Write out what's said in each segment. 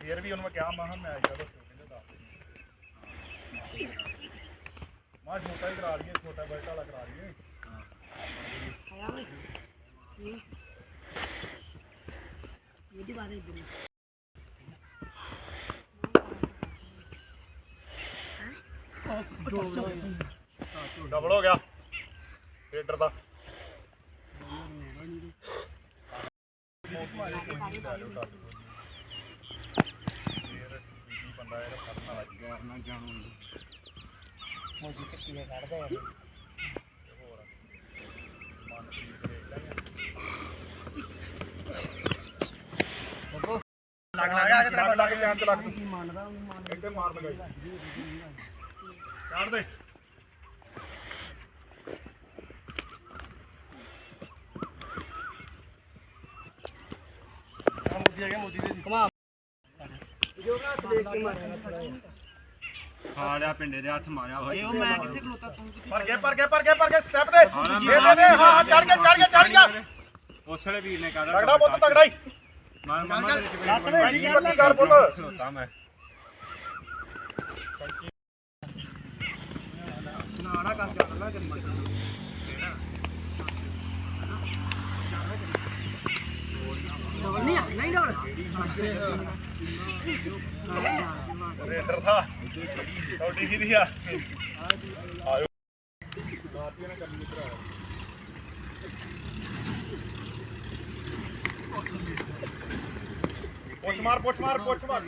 ਫਿਰ ਵੀ ਉਹਨੂੰ ਮੈਂ ਕਿਹਾ ਮੈਂ ਕਿਹਾ ਮੈਂ ਦੱਸੋ ਕਹਿੰਦੇ ਮਾਂ ਛੋਟਾ ਹੀ ਕਰਾ ਲਈਏ, ਛੋਟਾ ਬੈਟ ਵਾਲਾ ਕਰਾ ਲਈਏ। ਡਬਲ ਹੋ ਗਿਆ। ਰੇਡਰ ਦਾ। ਬੰਦਾ ਇਹਦਾ ਫੜਨ ਵਾਲਾ ਜੀ ਨਾ ਜਾਣੂ ਮੋਦੀ ਚੱਕੀ ਦੇ ਕੱਢਦੇ ਲਾਂਗੇ ਲੱਗ ਲੱਗ ਆ ਲੱਗ ਲੱਗ ਜਾਣ ਤੇ ਲੱਗ ਤੂੰ। ਕੀ ਮੰਨਦਾ ਉਹਨੂੰ ਮੰਨ ਇੱਥੇ ਮਾਰ ਲਗਾਈ ਛੱਡ ਦੇ। ਮੋਦੀ ਆ ਗਿਆ ਮੋਦੀ ਦੇ ਕਮਾ ਜੋ ਨਾ ਦੇਖ ਕੇ ਮਾਰਿਆ ਥੋੜਾ ਖਾ ਲਿਆ ਪਿੰਡੇ ਦੇ ਹੱਥ ਮਾਰਿਆ ਹੋਇਆ। ਇਹ ਮੈਂ ਕਿੱਥੇ ਖਲੋਤਾ ਤੂੰ ਕਿੱਥੇ ਪਰ ਗਏ ਪਰ ਗਏ ਪਰ ਗਏ ਪਰ ਗਏ ਸਟੈਪ ਦੇ ਦੇ ਦੇ ਦੇ ਹਾਂ ਚੜ ਗਿਆ ਚੜ ਗਿਆ ਚੜ ਗਿਆ। ਉਸ ਵੇਲੇ ਵੀਰ ਨੇ ਕਹਦਾ ਤਗੜਾ ਪੁੱਤ ਤਗੜਾ ਹੀ। ਮਾਰ ਮਾਮਾ ਦੇ ਵਿੱਚ ਭਾਈ ਕੀ ਪੱਤੀ ਕਰ ਪੁੱਤ। ਖਲੋਤਾ ਮੈਂ। ਨਾੜਾ ਕਰ ਜਾਣਾ ਕਰੀ ਡਬਲ ਨਹੀਂ ਆ ਨਹੀਂ ਡਬਲ ਰੇਡਰ ਥਾ ਤੁਹਾਡੀ ਕੀ ਦੀ ਆ? ਆਇਓ। ਪੁੱਛ ਮਾਰ ਪੁੱਛ ਮਾਰ ਪੁੱਛ ਮਾਰ।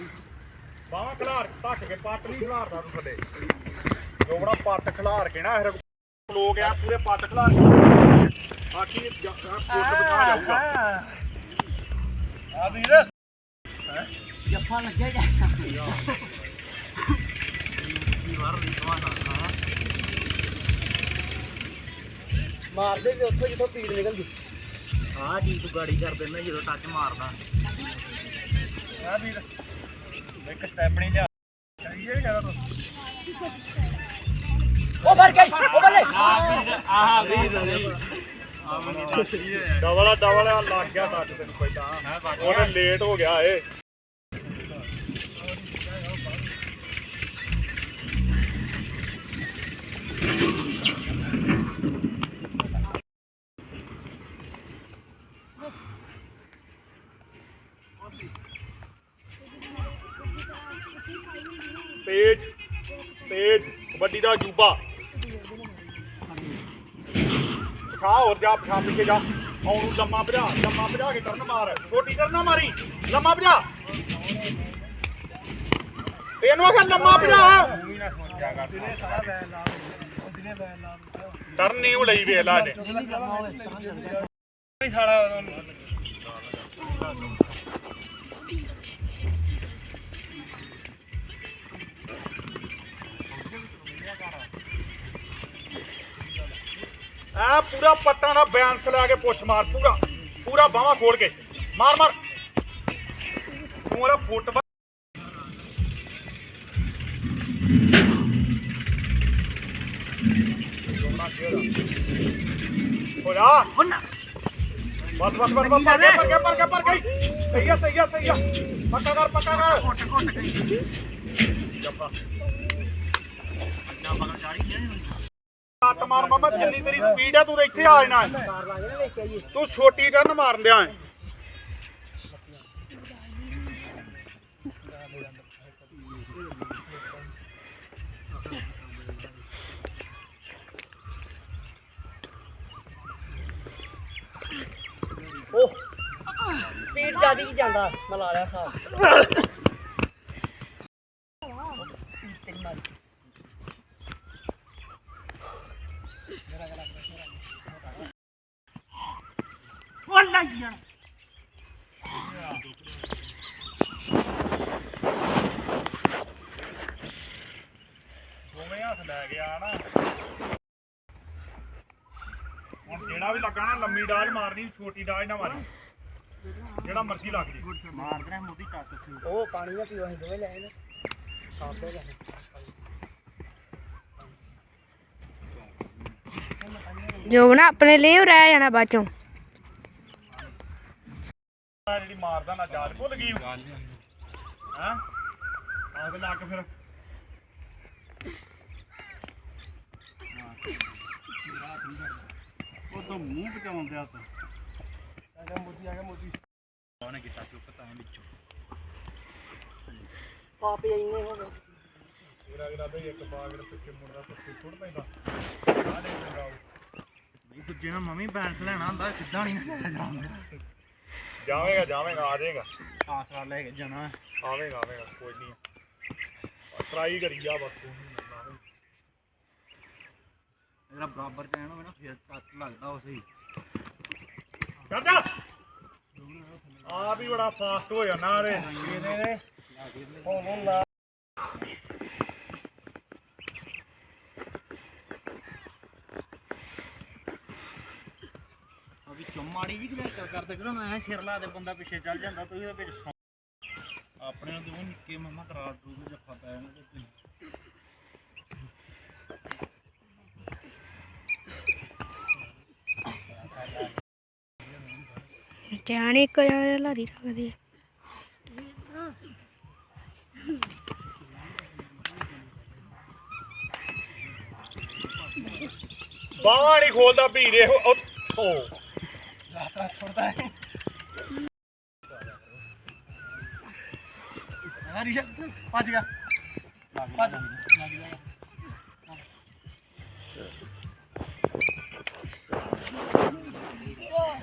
ਬਾਹਾਂ ਖਿਲਾਰ ਧੱਕ ਕੇ ਪੱਟ ਨਹੀਂ ਖਿਲਾਰਦਾ ਤੂੰ ਥੱਲੇ ਜੋ ਬੜਾ ਪੱਟ ਖਿਲਾਰ ਕੇ ਨਾ ਫਿਰ ਲੋਕ ਆ ਪੂਰੇ ਪੱਟ ਖਿਲਾਰ ਕੇ। ਆਖੀ ਕੋਟ ਬਣਾ ਜਾਊਗਾ। ਆ ਵੀਰ। ਜੱਫਾ ਲੱਗਿਆ ਜਾ ਮਾਰਦੇ ਵੀ ਉੱਥੋਂ ਜਿੱਥੋਂ ਪੀੜ ਨਿਕਲਦੀ। ਆਹ ਚੀਜ਼ ਤੂੰ ਗਾੜੀ ਕਰ ਦਿੰਦਾ ਜਦੋਂ ਟੱਚ ਮਾਰਦਾ। ਆ ਵੀਰ ਇੱਕ ਸਟੈਪ ਨਹੀਂ ਲਿਆ। ਇਹ ਵੀ ਕਹਦਾ ਤੂੰ? ਉਹ ਵੜ ਗਈ ਉਹ ਬੱਲੇ ਆਹ ਵੀਰ ਡਬਲ ਡਬਲ ਲੱਗ ਗਿਆ ਟੱਚ ਤੈਨੂੰ ਪਹਿਲਾਂ। ਉਹਨੇ ਲੇਟ ਹੋ ਗਿਆ ਏ। ਤੇਜ ਤੇਜ, ਕਬੱਡੀ ਦਾ ਅਜੂਬਾ ਪਛਾ ਹੋਰ ਜਾ, ਪਛਾ ਪਿੱਛੇ ਜਾ। ਆਉਣ ਨੂੰ ਲੰਮਾ ਭਜਾ ਲੰਮਾ ਭਜਾ ਕੇ ਟਰਨ ਮਾਰ। ਛੋਟੀ ਟਰਨ ਮਾਰੀ, ਲੰਮਾ ਭਜਾ। ਇਹਨੂੰ ਆਖਿਆ ਲੰਮਾ ਭਜਾ। ਟਰਨ ਨਹੀਂ ਉਹ ਲਈ ਵੇਖ ਲਾ ਜੇ ਸਾਲਾ ਆ ਪੂਰਾ ਪੱਟਾਂ ਦਾ ਬੈਂਸ ਲਾ ਕੇ ਪੁੱਛ ਮਾਰ ਪੂਰਾ ਪੂਰਾ ਬਾਹਾਂ ਖੋਲ ਕੇ। ਮਾਰ ਮਾਰ। ਤੂੰ ਉਹਦਾ ਫੁੱਟ ਹੋ ਜਾ। ਹੁਣ ਬਸ ਬਸ ਬਸ ਬਸ ਪਰ ਗਿਆ ਪਰ ਗਿਆ ਪਰ ਗਿਆ ਪਰ ਗਈ ਸਹੀ ਆ ਸਹੀ ਆ ਸਹੀ ਆ। ਪੱਕਾ ਕਰ ਪੱਕਾ ਕਰ। ਘੁੱਟ ਘੁੱਟ ਗਈ ਜੱਫਾ। ਨਾ ਮਗਰ ਚਾੜੀ ਨਹੀਂ ਕੱਟ ਮਾਰ ਮਮਾ ਜਿੰਨੀ ਤੇਰੀ ਸਪੀਡ ਆ, ਤੂੰ ਤਾਂ ਇੱਥੇ ਆ ਜਾਣਾ ਹੈ। ਤੂੰ ਛੋਟੀ ਟਰਨ ਮਾਰਨ ਦਿਆਂ ਹੈ। ਸਪੀਡ ਜਿਆਦੀ ਕੀ ਜਾਂਦਾ, ਮੈਂ ਲਾ ਲਿਆ ਸਾਹ ਉਹ ਲੱਗ ਗਿਆ ਗਿਆ ਨਾ ਹੁਣ ਜਿਹੜਾ ਵੀ ਲੱਗਾ ਨਾ ਲੰਮੀ ਡਾਜ ਮਾਰਨੀ ਛੋਟੀ ਡਾਜ ਨਾ ਮਾਰੀ। ਜਿਹੜਾ ਮਰਜ਼ੀ ਲੱਗ ਜੇ। ਮਾਰ ਦੇਣਾ ਮੋਦੀ ਟੱਕ ਸੀ ਉਹ ਪਾਣੀ ਦਾ ਪੀਓ ਅਸੀਂ ਦੋਵੇਂ ਲੈ ਆਏ ਨੇ। ਖਾਦੇ ਲੈ ਜੋ ਨਾ ਆਪਣੇ ਲਈ ਉਹ ਰਹਿ ਜਾਣਾ ਬਾਅਦ ਚੋਂ। ਆਹ ਜਿਹੜੀ ਮਾਰਦਾ ਨਾ ਜਾਲ ਭੁੱਲ ਗਈ। ਹਾਂ? ਆਗ ਲਾ ਕੇ ਫਿਰ ਉਹ ਤਾਂ ਮੂੰਹ ਬਚਾਉਣ ਦਿਆ ਤਾਂ। ਉਹਨੇ ਕੀਤਾ ਚੁੱਕ ਤਾਂ ਵਿੱਚੋਂ। ਪਾਪੇ ਇੰਨੇ ਹੋ ਗਏ। ਪੂਰਾ ਇਰਾਦਾ ਹੀ ਇੱਕ ਬਾਗ ਦੇ ਪਿੱਛੇ ਮੁੜਦਾ ਪਿੱਛੇ ਛੁੱਟ ਪੈਂਦਾ ਆਹ ਦੇ ਚੰਗਾ ਨਹੀਂ ਦੂਜੇ ਨਾਲ ਮੰਮੀ ਬੈਂਸ ਲੈਣਾ ਹੁੰਦਾ ਸਿੱਧਾ ਨਹੀਂ ਜਾਂਦਾ। ਜਾਵੇਂਗਾ ਜਾਵੇਂਗਾ ਆ ਜਾਏਗਾ। ਆਸਰਾ ਲੈ ਕੇ ਜਾਣਾ। ਆਵੇਂਗਾ ਆਵੇਂਗਾ ਕੋਈ ਨਹੀਂ। ਟਰਾਈ ਕਰੀ ਜਾ ਬਸ। ਤੂੰ ਜਿਹੜਾ ਬਰਾਬਰ ਚ ਆਣਾ ਹੋਵੇ ਨਾ ਫਿਰ ਟੱਚ ਲੱਗਦਾ ਉਹ ਸਹੀ। ਚਾਚਾ ਆ ਵੀ ਬੜਾ ਫਾਸਟ ਹੋ ਜਾਣਾ ਇਹਦੇ ਇਹਦੇ ਹੁਣ ਹੁਣ ਲਾ ਆ ਵੀ ਚੁੰਮਾੜੀ ਜੀ ਕਿਦਾਂ ਕਰ ਕਰਦੇ ਕਿ ਮੈਂ ਸਿਰ ਲਾ ਦੇ ਬੰਦਾ ਪਿੱਛੇ ਚੱਲ ਜਾਂਦਾ ਤੁਸੀਂ ਉਹਦੇ ਵਿੱਚ ਆਪਣੇ ਨੂੰ ਦੋਵੇਂ ਨਿੱਕੇ ਮਮਾ ਕਰਾ ਦੂ ਜੱਫਾ ਪੈ ਜਾਣਾ ਤੇ ਧਿਆਨ ਇੱਕ ਜਗ੍ਹਾ ਲਾਰੀ ਰੱਖਦੀ ਹੈ ਬਾਹਾਂ ਨਹੀਂ ਖੋਲਦਾ ਉਹ ਉੱਥੋਂ। ਰਾਤਰਾ ਛੋੜਦਾ ਹੈ ਆ ਰਿਸ਼ਾ ਭੱਜ ਗਿਆ। ਭੱਜ।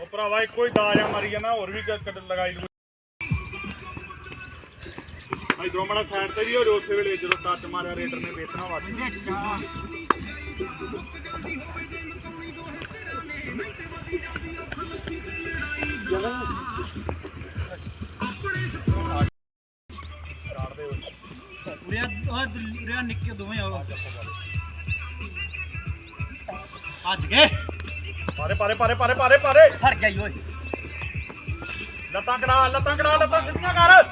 ਉਹ ਭਰਾਵਾ, ਇੱਕੋ ਹੀ ਦਾਜਾ ਮਾਰੀ ਜਾਣਾ ਹੋਰ ਵੀ ਕ- ਲਗਾਈ ਲੂ ਇਧਰੋਂ ਮੜਾ ਸਾਈਡ ਤੇ ਵੀ ਹੋ ਉਸੇ ਵੇਲੇ ਜਦੋਂ ਟੱਚ ਮਾਰਿਆ, ਰੇਡਰ ਨੇ ਵੇਚਣਾ ਵਾ। ਉਰੇ ਉਹ ਉਰੇ ਨਿੱਕੇ ਦੋਵੇਂ ਆਓ। ਭੱਜ ਗਏ। ਪਾਰੇ ਪਾਰੇ ਪਾਰੇ ਪਾਰੇ ਪਾਰੇ ਪਾਰੇ। ਹਰ ਗਈ ਓਏ। ਲੱਤਾਂ ਕੜਾ ਲੱਤਾਂ ਕੜਾ ਲੱਤਾਂ ਸਿੱਧੀਆਂ ਕਰ।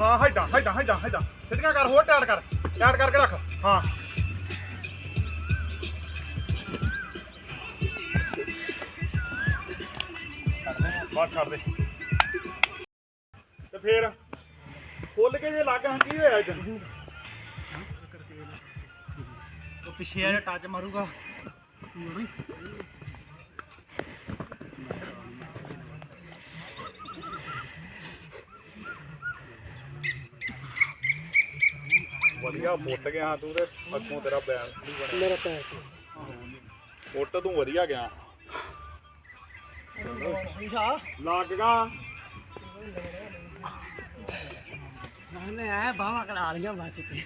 ਹਾਂ ਹਾਈਦਾ ਹਾਈਦਾ ਹਾਈਦਾ ਹਾਈਦਾ ਸਿੱਧੀਆਂ ਕਰ ਹੋਰ ਟਾਈਟ ਕਰ। ਟਾਈਟ ਕਰਕੇ ਰੱਖ। ਹਾਂ। ਬਸ ਛੱਡ ਦੇ। ਤੇ ਫੇਰ ਖੁੱਲ ਕੇ ਜੇ ਲੱਗ ਹਾਂ ਕੀ ਹੋਇਆ ਇਦਾਂ ਉਹ ਪਿੱਛੇ ਆ ਟੱਚ ਮਾਰੂਗਾ। ਵਧੀਆ ਫੁੱਟ ਗਿਆ ਤੂੰ ਤੇ ਅੱਗੋਂ ਤੇਰਾ ਬੈਲੈਂਸ ਨਹੀਂ ਬਣਿਆ। ਮੇਰਾ ਪੈਰ ਫੁੱਟ ਤੂੰ ਵਧੀਆ ਗਿਆ। ਇਸ਼ਾ ਲੱਗ ਗਾ। ਮੈਂ ਆਇਆ ਬਾਵਾ ਕਢਾ ਲੀਆਂ ਬਸ ਇੱਥੇ।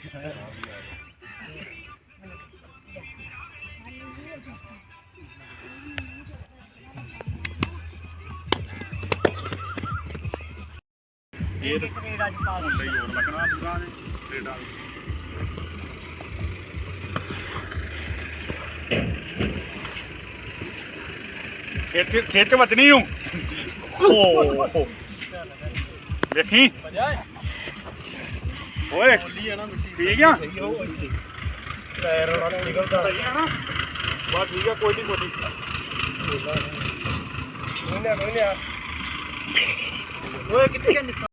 ਇਹ ਤਾਂ ਕੈਨੇਡਾ ਚ ਪਾ ਹੋਰ ਲੱਗਣਾ ਪੂਰਾ ਨੇ ਖੇਤ ਖੇਚ ਖੇਚ ਵੱਜਣੀ ਹੂੰ ਓ। ਵੇਖੀ ਓਏ, ਠੀਕ ਆ? ਪੈਰ ਨਾਲ ਨਿਕਲਦਾ ਸਹੀ ਆ ਨਾ ਬਸ ਠੀਕ ਆ ਕੋਈ ਨਹੀਂ ਕੋਈ ਨਹੀਂ ਕੋਈ ਨਾ ਓਏ, ਕਿੱਥੇ ਗਿਆ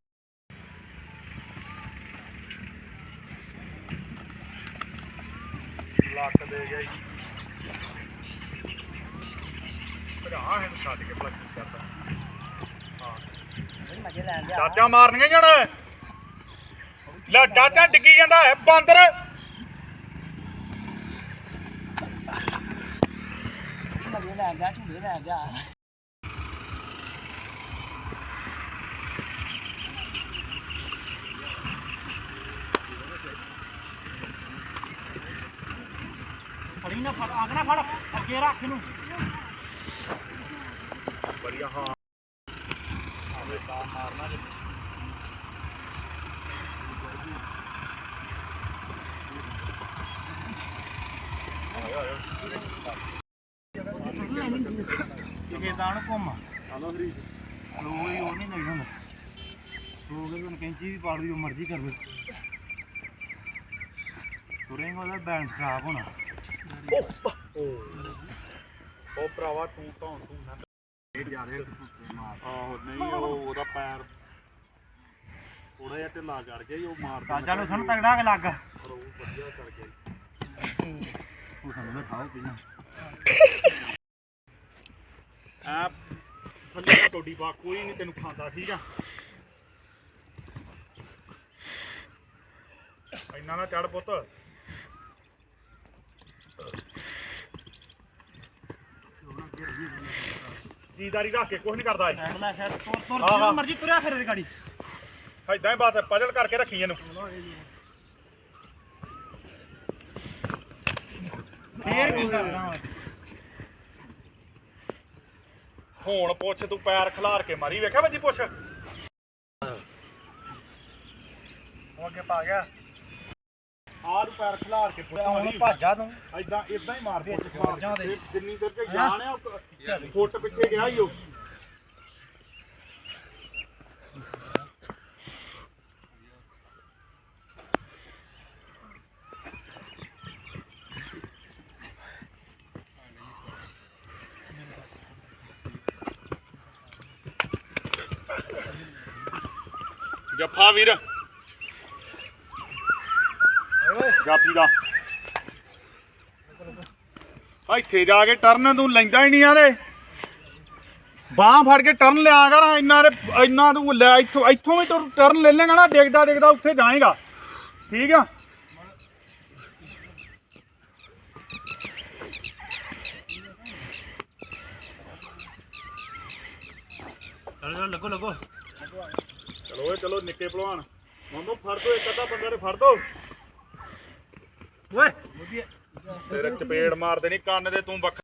ਲੱਕ ਦੇ ਗਿਆ ਜੀ। ਭਰਾ ਇਹਨੂੰ ਛੱਡ ਕੇ ਪਲੱਗ ਕਰਦਾ। ਮਜੇ ਲੈਣ ਜਾ ਚਾਚਾ ਮਾਰਨਗੇ ਜਣ। ਲੈ ਚਾਚਾ ਡਿੱਗੀ ਜਾਂਦਾ ਹੈ, ਬਾਂਦਰ। ਮਜੇ ਲੈਣ ਜਾ ਝੂਲੇ ਲੈਣ ਜਾ ਫੜੀ ਨਾ ਫੜ ਨਾ ਫੜ ਅੱਗੇ ਰੱਖ ਇਹਨੂੰ। ਵਧੀਆ ਹਾਂ। ਆਵੇ ਤਾਂ ਮਾਰਨਾ ਜੇ। ਕਿਸੇ ਦਾ ਨੂੰ ਘੁੰਮ। ਹਲੋ ਹਰੀ ਉਹ ਨਹੀਂ ਲੱਗਦਾ ਹੁੰਦਾ ਇਹਨੂੰ ਕੈਂਚੀ ਵੀ ਪਾੜ ਦੀ ਮਰਜ਼ੀ ਕਰ ਲਓ ਤੁਰੇਂਗਾ ਉਹਦਾ ਬੈਲੈਂਸ ਖਰਾਬ ਹੋਣਾ। ਉਹ ਭਰਾਵਾ ਤੂੰ ਤਾਂ ਤੂੰ ਨਾ ਆਹੋ ਨਹੀਂ ਉਹ ਉਹਦਾ ਪੈਰ ਥੋੜਾ ਜਿਹਾ ਢਿੱਲਾ ਕਰ ਗਿਆ ਸੀ, ਉਹ ਮਾਰਦਾ ਕਾਜਾ ਨੂੰ ਸੁਣ ਤਗੜਾ ਕੇ ਲੱਗ। ਪਰ ਉਹ ਵਧੀਆ ਕਰ ਗਿਆ ਉਹ ਸਾਨੂੰ ਖਾਓ ਪੀਣਾ ਆ ਥੱਲੇ ਦਾ ਟੋਡੀ ਪਾ ਕੋਈ ਨਹੀਂ ਤੈਨੂੰ ਖਾਂਦਾ ਠੀਕ ਆ। ਇੰਨਾ ਨਾ ਚੜ ਪੁੱਤ। ਜੀਦਾਰੀ ਰੱਖ ਕੇ ਕੁਝ ਨਹੀਂ ਕਰਦਾ ਇਹ। ਲੈ ਸ਼ਾਇਦ ਤੁਰ ਤੁਰ ਹਾਂ, ਹਾਂ। ਜਿਵੇਂ ਮਰਜ਼ੀ ਤੁਰਿਆ ਫਿਰ ਇਹਦੀ ਗਾੜੀ। ਏਦਾਂ ਹੀ ਬਸ ਪਜਲ ਕਰਕੇ ਰੱਖੀ ਇਹਨੂੰ। ਫੇਰ ਕੀ ਕਰਦਾ ਹੁਣ ਪੁੱਛ ਤੂੰ ਪੈਰ ਖਿਲਾਰ ਕੇ ਮਾਰੀ ਵੇਖਿਆ ਵੱਜੀ ਪੁੱਛ? ਉਹ ਅੱਗੇ ਪਾ ਗਿਆ। ਆਹ ਨੂੰ ਪੈਰ ਖਿਲਾਰ ਕੇ ਪੁੱਛ ਹੁਣ ਮਾਰੀ ਭਾਜਾ ਤੂੰ। ਏਦਾਂ ਇਦਾਂ ਹੀ ਮਾਰ ਦੇ। ਮਾਰ ਜਾਂ ਉਹਦੇ। ਜਿੰਨੀ ਦੇਰ ਤੇ ਜਾਣ ਆ ਉਹ ਫੁੱਟ ਪਿੱਛੇ ਗਿਆ ਹੀ ਉਹ। ਜੱਫਾ ਵੀਰ। ਜਾਪੀ ਦਾ ਇੱਥੇ ਜਾ ਕੇ ਟਰਨ ਤੂੰ ਲੈਂਦਾ ਹੀ ਨਹੀਂ ਆਰੇ ਬਾਹ ਫੜ ਕੇ ਟਰਨ ਲਿਆ ਕਰ ਇੰਨਾ ਦੇ ਇੰਨਾ ਤੂੰ ਲੈ ਇੱਥੋਂ ਇੱਥੋਂ ਵੀ ਤੂੰ ਟਰਨ ਲੈ ਲੇਗਾ ਨਾ ਦੇਖਦਾ ਦੇਖਦਾ ਉੱਥੇ ਜਾਏਗਾ। ਠੀਕ ਆ? ਚਲੋ ਚਲੋ ਲੱਗੋ ਲੱਗੋ। ਚਲੋ ਓਏ ਚਲੋ ਨਿੱਕੇ ਭਲਵਾਨ। ਮੰਮੋ ਫੜ ਦੋ ਇੱਕ ਅੱਧਾ ਬੰਦਾ ਨੇ ਫੜ ਦੋ। ਓਏ। ਵਧੀਆ ਤੇਰੇ ਚਪੇੜ ਮਾਰ ਦੇਣੀ ਕੰਨ ਦੇ ਤੂੰ ਵੱਖ